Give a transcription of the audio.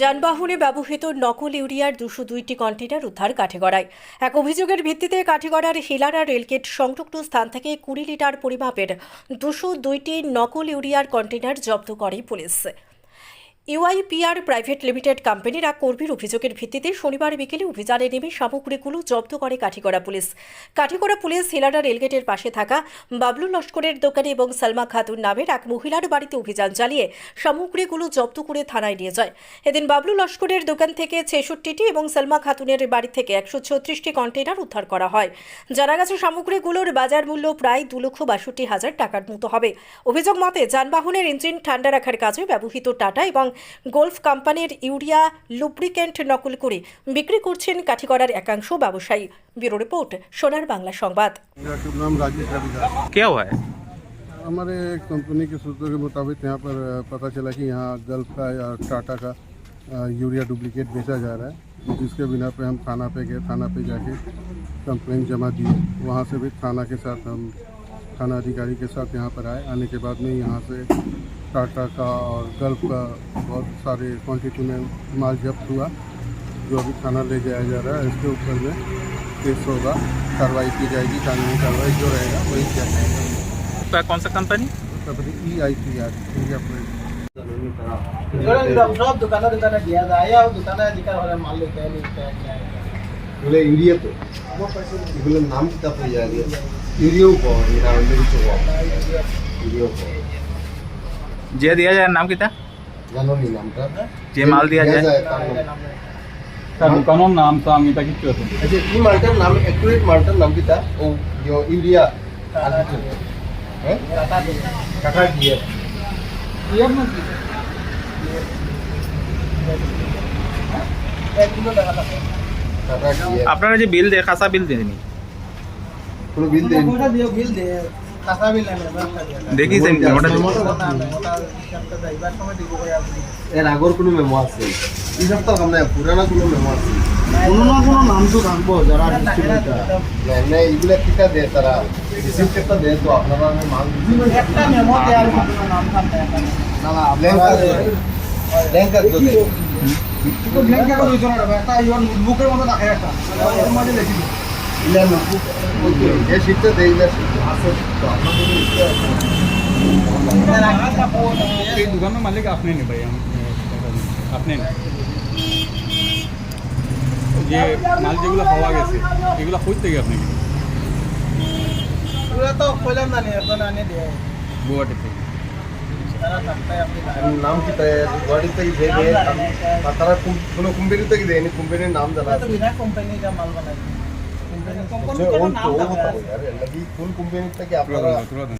যানবাহনে ব্যবহৃত নকল ইউরিয়ার দুশো দুইটি কন্টেনার উদ্ধার কাঠিগড়ায় এক অভিযোগের ভিত্তিতে কাঠিগড়ার হিলারা রেলগেট সংযুক্ত স্থান থেকে কুড়ি লিটার পরিমাপের দুশো দুইটি নকল ইউরিয়ার কন্টেনার জব্দ করে পুলিশ। ইউআইপিআর প্রাইভেট লিমিটেড কোম্পানির এক কর্মীর অভিযোগের ভিত্তিতে শনিবার বিকেলে অভিযানে নেমে সামগ্রীগুলো জব্দ করে কাঠিগড়া পুলিশ। কাঠিগড়া পুলিশ হিলারা রেলগেটের পাশে থাকা বাবলু লস্করের দোকানে এবং সালমা খাতুন নামের এক মহিলার বাড়িতে অভিযান চালিয়ে সামগ্রীগুলো জব্দ করে থানায় নিয়ে যায়। এদিন বাবলু লস্করের দোকান থেকে ছেষট্টিটি এবং সালমা খাতুনের বাড়ি থেকে একশো ছত্রিশটি কন্টেনার উদ্ধার করা হয়। জানা গেছে, সামগ্রীগুলোর বাজার মূল্য প্রায় দু লক্ষ বাষট্টি হাজার টাকার মতো হবে। অভিযোগ মতে, যানবাহনের ইঞ্জিন ঠান্ডা রাখার কাজে ব্যবহৃত টাটা এবং গোলফ কোম্পানির ইউরিয়া লুব্রিক্যান্ট নকল করে বিক্রি করছেন কাঠিগড়ার একাংশ ব্যবসায়ী ব্যুরো রিপোর্ট সোনার বাংলা সংবাদ मेरा शुभ नाम राजेश रविदास क्या हुआ है हमारे कंपनी के सूत्रों के मुताबिक यहाँ पर अ, पता चला कि यहाँ गल्फ का या टाटा का अ, यूरिया डुप्लीकेट बेचा जा रहा है जिसके बिना पे हम थाना पे गए थाना पे जाके कंप्लेन जमा दी वहाँ से भी थाना के साथ हम थाना अधिकारी के साथ यहाँ पर आए। आने के बाद में यहाँ से टाटा का और गल्फ का बहुत सारे क्वांटिटी में माल जब्त हुआ जो अभी थाना ले जाया जा रहा है। इसके ऊपर में केस होगा कार्रवाई की जाएगी कानूनी कार्रवाई जो रहेगा वही किया जाएगा। कौन सा company company E I P R India police दिया था और अधिकार माल लेते हैं এগুলো ইউরিয়া তো এগুলোর নাম কি তারপরে জানি ইউরিয়াও পাওয়া যায় না অন্য কিছু পাওয়া ইউরিয়াও পাওয়া যে দেওয়া যায় নাম কিটা জানো নি নামটা যে মাল দেওয়া যায় তার দোকানের নাম তো আমি তা কিছু আছে আচ্ছা এই মালটার নাম অ্যাকুরেট মালটার নাম কিটা ও ইউরিয়া আর কিছু হ্যাঁ কাটা দিয়ে দিয়ে না কি এক কিলো টাকা আপনারা যে বিল দেয় খাসা বিল দেয়নি কোনো বিল দেন দিয়ে বিল দে। টাকা বিল নেবে ব্যবসা দিয়ে ওটা ওটা ওটা হিসাবটা যাইবার সময় দিব করে আপনি। এর আগর কোনো মেমো আছে? এই সপ্তাহ আমরা পুরানা কোনো মেমো আছে। কোনো না কোনো নাম তো থাকব যারা ডিস্ট্রিবিউটার না না এগুলা টিকা দেয় তারা? রিসিপ্ট একটা দেয় তো আপনারা আমি মাল একটা মেমো দেওয়ার কোনো নাম থাকবে না। না আপনারা তো দেয়। ইচ্ছা আছে এই দোকানের মালিক আপনি নি যে মাল যেগুলো পাওয়া গেছে এগুলো কই থেকে আপনি? ওরা তো কইলাম না নিয়ে একজন আনে দিয়ে। গুয়াহাটি থেকে। নাম কি তাই গাড়ি থেকে দেয় দেয় আর তারা কোন- কোনো কোম্পানি থেকে দেয়নি কোম্পানির নাম জানা তো আছে বিনা কোম্পানি का माल बनाई কোম্পানি যে ও তো ও হতো यार लगी কোন কোম্পানি থেকে তুলা আপনারা দেন, তুলা দেন।